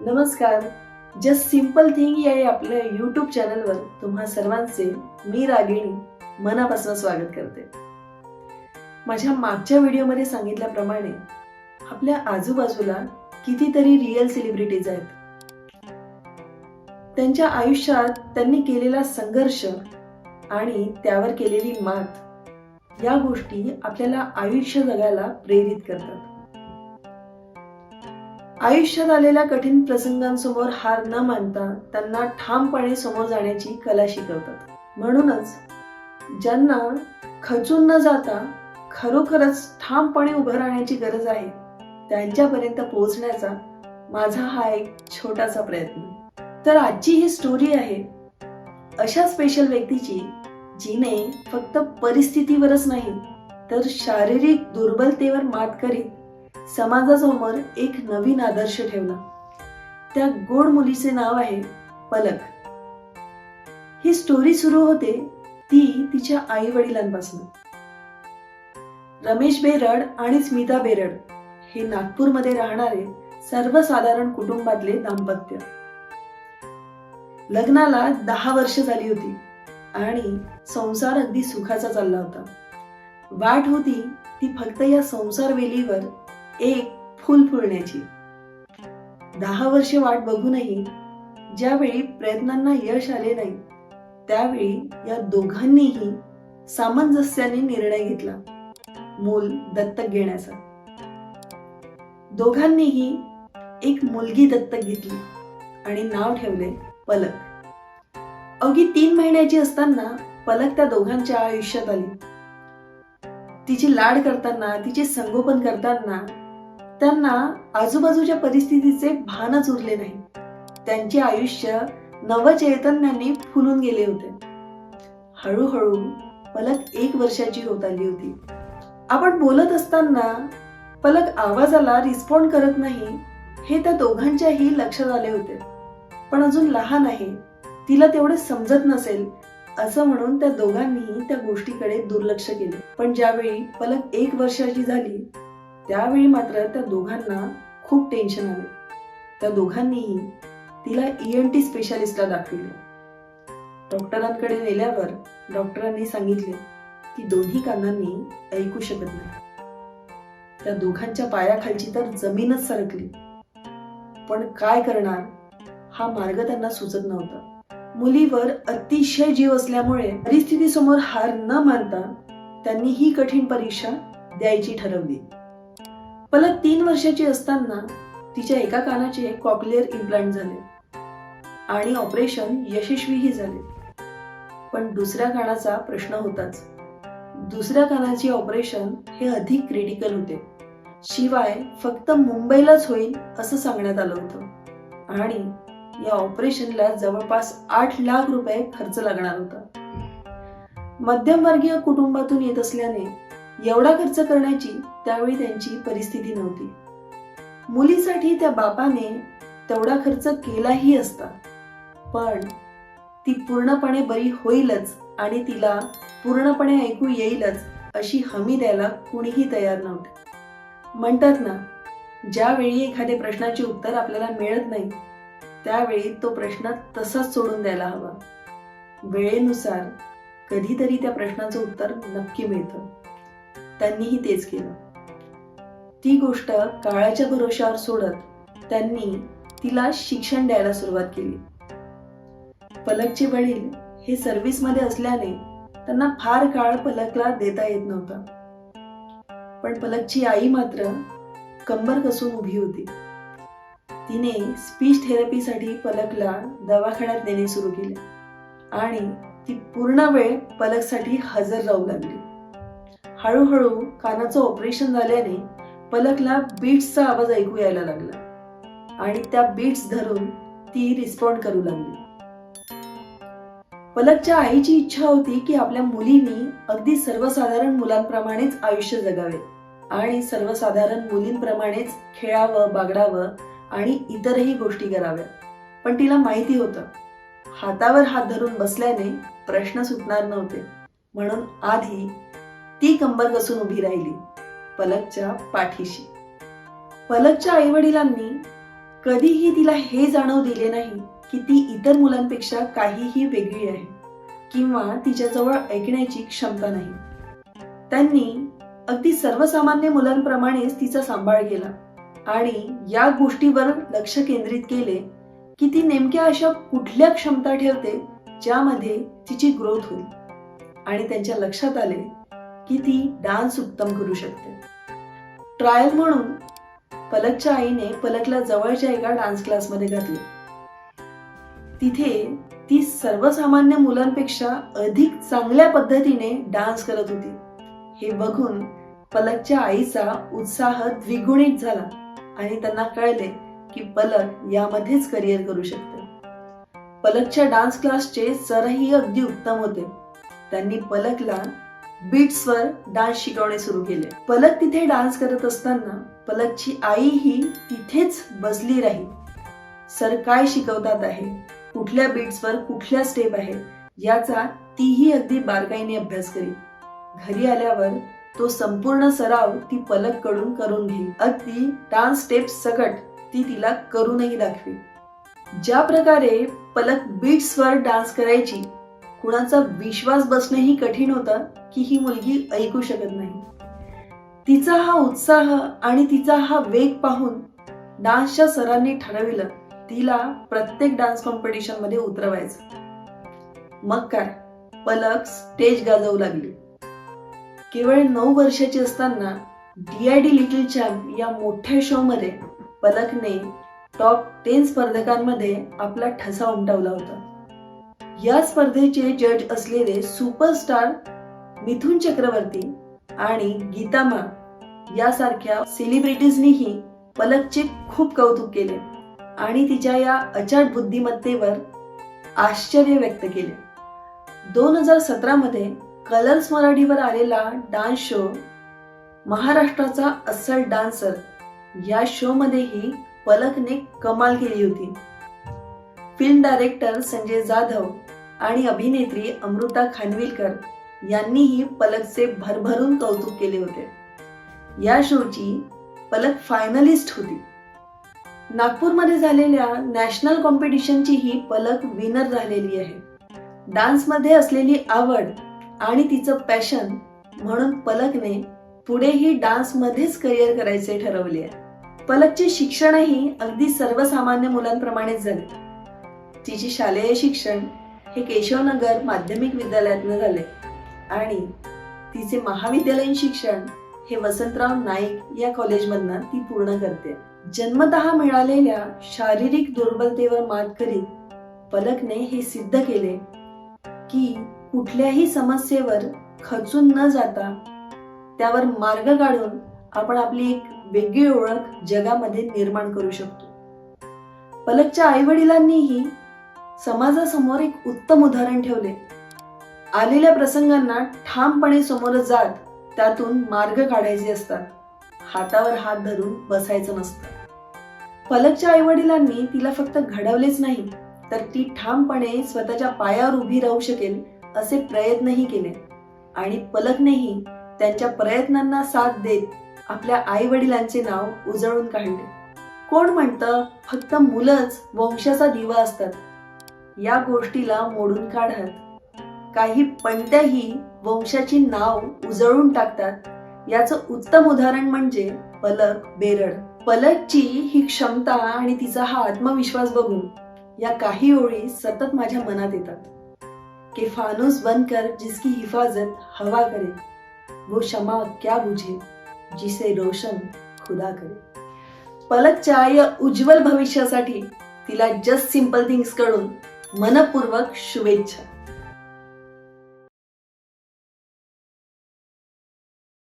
नमस्कार. Just simple thing या आपल्या यूट्यूब चॅनलवर तुम्हा सर्वांचे मी रागिणी मनापासून स्वागत करते. माझ्या मागच्या व्हिडिओमध्ये सांगितल्याप्रमाणे आपल्या आजूबाजूला कितीतरी रिअल सेलिब्रिटीज आहेत. त्यांच्या आयुष्यात त्यांनी केलेला संघर्ष आणि त्यावर केलेली मात या गोष्टी आपल्याला आयुष्य जगायला प्रेरित करतात. आयुष्यात आलेल्या कठीण प्रसंगांसमोर हार न मानता त्यांना ठामपणे समोर जाण्याची कला शिकवतात. म्हणूनच ज्यांना खचून न जाता खरोखरच ठामपणे उभं राहण्याची गरज आहे त्यांच्यापर्यंत पोहोचण्याचा माझा हा एक छोटासा प्रयत्न. तर आजची ही स्टोरी आहे अशा स्पेशल व्यक्तीची जिने फक्त परिस्थितीवरच नाही तर शारीरिक दुर्बलतेवर मात करीत समाजासमोर एक नवीन आदर्श ठेवला. त्या गोड मुलीचे नाव आहे पलक. ही स्टोरी सुरू होते ती तिच्या आई वडिलांपासून रमेश बेरड आणि स्मिता बेरड हे नागपूरमध्ये राहणारे सर्वसाधारण कुटुंबातले दाम्पत्य. लग्नाला दहा वर्ष झाली होती आणि संसार अगदी सुखाचा चालला होता. वाट होती ती फक्त या संसार वेलीवर एक फुल फुलण्याची. दहा वर्ष वाट बघूनही ज्यावेळी प्रयत्नांना यश आले नाही त्यावेळी या दोघांनीही सामंजस्याने निर्णय घेतला मूल दत्तक घेण्याचा. दोघांनीही एक मुलगी दत्तक घेतली आणि नाव ठेवले पलक. अवघी तीन महिन्याची असताना पलक त्या दोघांच्या आयुष्यात आली. तिची लाड करताना तिचे संगोपन करताना त्यांना आजूबाजूच्या परिस्थितीचे भानच उरले नाही. त्यांचे आयुष्य नवचैतन्याने फुलून गेले होते. हळूहळू पलक एक वर्षाची होत आली होती. आपण बोलत असताना पलक आवाजाला रिस्पॉन्ड करत नाही हे त्या दोघांच्याही लक्षात आले होते. पण अजून लहान आहे तिला तेवढे समजत नसेल असं म्हणून त्या दोघांनीही त्या गोष्टीकडे दुर्लक्ष केले. पण ज्यावेळी पलक एक वर्षाची झाली त्यावेळी मात्र त्या दोघांना खूप टेन्शन आले. त्या दोघांनीही तिला ई एन टी स्पेशालिस्टला दाखविले. डॉक्टरांकडे नेल्यावर डॉक्टरांनी सांगितले की दोन्ही कानांनी ऐकू शकत नाही. त्या दोघांच्या पायाखालची तर जमीनच सरकली. पण काय करणार? हा मार्ग त्यांना सुचत नव्हता. मुलीवर अतिशय जीव असल्यामुळे परिस्थितीसमोर हार न मानता त्यांनी ही कठीण परीक्षा द्यायची ठरवली. पलक तीन वर्षाची असताना तिच्या एका कानाचे कॉक्लिअर इम्प्लांट झाले आणि ऑपरेशन यशस्वीही झाले. पण दुसऱ्या कानाचा प्रश्न होताच. दुसऱ्या कानाचे ऑपरेशन हे अधिक क्रिटिकल होते. शिवाय फक्त मुंबईलाच होईल असं सांगण्यात आलं होतं. आणि या ऑपरेशनला जवळपास आठ लाख रुपये खर्च लागणार होता. मध्यमवर्गीय कुटुंबातून येत असल्याने एवढा खर्च करण्याची त्यावेळी त्यांची परिस्थिती नव्हती. मुलीसाठी त्या बापाने तेवढा खर्च केलाही असता. पण ती पूर्णपणे बरी होईलच आणि तिला पूर्णपणे ऐकू येईलच अशी हमी द्यायला कुणीही तयार नव्हते. म्हणतात ना ज्यावेळी एखाद्या प्रश्नाचे उत्तर आपल्याला मिळत नाही त्यावेळी तो प्रश्न तसाच सोडून द्यायला हवा. वेळेनुसार कधीतरी त्या प्रश्नाचं उत्तर नक्की मिळतं. त्यांनीही तेच केलं. ती गोष्ट काळाच्या भरोशावर सोडत त्यांनी तिला शिक्षण द्यायला सुरुवात केली. पलकचे वडील हे सर्व्हिसमध्ये असल्याने त्यांना फार काळ पलकला देता येत नव्हता. पण पलकची आई मात्र कंबर कसून उभी होती. तिने स्पीच थेरपीसाठी पलकला दवाखान्यात नेणे सुरू केले. आणि ती पूर्ण वेळ पलकसाठी हजर राहू लागली. हळूहळू कानाचं ऑपरेशन झाल्याने पलकला बीट्सचा आवाज ऐकू यायला लागला. आणि त्या बीट्स धरून ती रिस्पॉन्ड करू लागली. पलकच्या आईची इच्छा होती की आपल्या मुलींनी अगदी सर्वसाधारण मुलांप्रमाणेच आयुष्य जगावे आणि सर्वसाधारण मुलींप्रमाणेच खेळावं बागडावं आणि इतरही गोष्टी कराव्या. पण तिला माहिती होतं हातावर हात धरून बसल्याने प्रश्न सुटणार नव्हते. म्हणून आधी ती कंबर कसून उभी राहिली पलकच्या पाठीशी. पलकच्या आई वडिलांनी कधीही तिला हे जाणव दिले नाही की ती इतर मुलांपेक्षा काहीही वेगळी आहे किंवा तिच्याजवळ ऐकण्याची क्षमता नाही. त्यांनी अगदी सर्वसामान्य मुलांप्रमाणेच तिचा सांभाळ केला आणि या गोष्टीवर लक्ष केंद्रित केले की ती नेमक्या अशा कुठल्या क्षमता ठेवते ज्यामध्ये तिची ग्रोथ होईल. आणि त्यांच्या लक्षात आले की ती डान्स उत्तम करू शकते. ट्रायल म्हणून पलकच्या आईने पलकला जवळच्या एका डान्स क्लासमध्ये घातले. तिथे ती सर्वसामान्य मुलांपेक्षा अधिक चांगल्या पद्धतीने डान्स करत होती. हे बघून पलकच्या आईचा उत्साह द्विगुणित झाला आणि त्यांना कळले की पलक यामध्येच करिअर करू शकते. पलकच्या डान्स क्लासचे सरही अगदी उत्तम होते. त्यांनी पलकला बीट्सवर डान्स शिकवणे सुरू केले. पलक तिथे डान्स करत असताना पलकची आई ही तिथेच बसली राही सर काय शिकवतात आहे? कुठल्या बीट्सवर कुठल्या स्टेप आहे? याचा तीही अगदी बारकाईने अभ्यास करी घरी आल्यावर तो संपूर्ण सराव ती पलककडून करून घेई अगदी डान्स स्टेप सकट ती तिला करूनही दाखवी ज्या प्रकारे पलक बीट्सवर डान्स करायची कुणाचा विश्वास बसणंही कठीण होतं की ही मुलगी ऐकू शकत नाही. तिचा हा उत्साह आणि तिचा हा वेग पाहून डान्सच्या सरांनी ठरविलं तिला प्रत्येक डान्स कॉम्पिटिशनमध्ये उतरवायचं. मग काय? पलक स्टेज गाजवू लागली. केवळ नऊ वर्षाची असताना डी आयडी लिटिल चॅम्प या मोठ्या शो मध्ये पलकने टॉप टेन स्पर्धकांमध्ये आपला ठसा उमटवला होता. या स्पर्धेचे जज असलेले सुपरस्टार मिथुन चक्रवर्ती आणि गीतामा यासारख्या सेलिब्रिटीजनीही पलकचे खूप कौतुक केले आणि तिच्या या अचाट बुद्धिमत्तेवर आश्चर्य व्यक्त केले. दोन हजार सतरा मध्ये कलर्स मराठीवर आलेला डान्स शो महाराष्ट्राचा अस्सल डान्सर या शो मध्येही पलकने कमाल केली होती. फिल्म डायरेक्टर संजय जाधव आणि अभिनेत्री अमृता खानविलकर यांनीही पलकचे भरभरून कौतुक केले होते. या शोची पलक फायनलिस्ट होती. नागपूरमध्ये झालेल्या नॅशनल कॉम्पिटिशनची ही पलक विनर झालेली आहे. डान्समध्ये असलेली आवड आणि तिचं पॅशन म्हणून पलकने पुढेही डान्समध्येच करिअर करायचे ठरवले आहे. पलकचे शिक्षणही अगदी सर्वसामान्य मुलांप्रमाणेच झाले. तिचे शालेय शिक्षण हे केशवनगर माध्यमिक विद्यालयातनं झाले आणि तिचे महाविद्यालयीन शिक्षण हे वसंतराव नाईक या कॉलेजमधनं ती पूर्ण करते. जन्मतः मिळालेल्या शारीरिक दुर्बलतेवर मात करीत पलकने हे सिद्ध केले की कुठल्याही समस्येवर खचून न जाता त्यावर मार्ग काढून आपण आपली एक वेगळी ओळख जगामध्ये निर्माण करू शकतो. पलकच्या आईवडिलांनीही समाजासमोर एक उत्तम उदाहरण ठेवले. आलेल्या प्रसंगांना ठामपणे समोर जात त्यातून मार्ग काढायचे असतात. हातावर हात धरून बसायचं नसतं. पलकच्या आई वडिलांनी तिला फक्त घडवलेच नाही तर ती ठामपणे स्वतःच्या पायावर उभी राहू शकेल असे प्रयत्नही केले. आणि पलकनेही त्यांच्या प्रयत्नांना साथ देत आपल्या आई वडिलांचे नाव उजळून काढले. कोण म्हणतं फक्त मुलंच वंशाचा दिवा असतात. या गोष्टीला मोडून काढत. काही पणत्याही वंशाची नाव उजळून टाकतात. याचं उत्तम उदाहरण म्हणजे पलक बेरड. पलकची ही क्षमता आणि तिचा हा आत्मविश्वास बघून या काही ओळी सतत माझ्या मनात येतात. कि फानूस बनकर जिसकी हिफाजत हवा करे. वो क्षमा क्या बुझे जिसे रोशन खुदा करे. पलकच्या या उज्ज्वल भविष्यासाठी तिला जस्ट सिंपल थिंग्सकडून मनपूर्वक शुभेच्छा.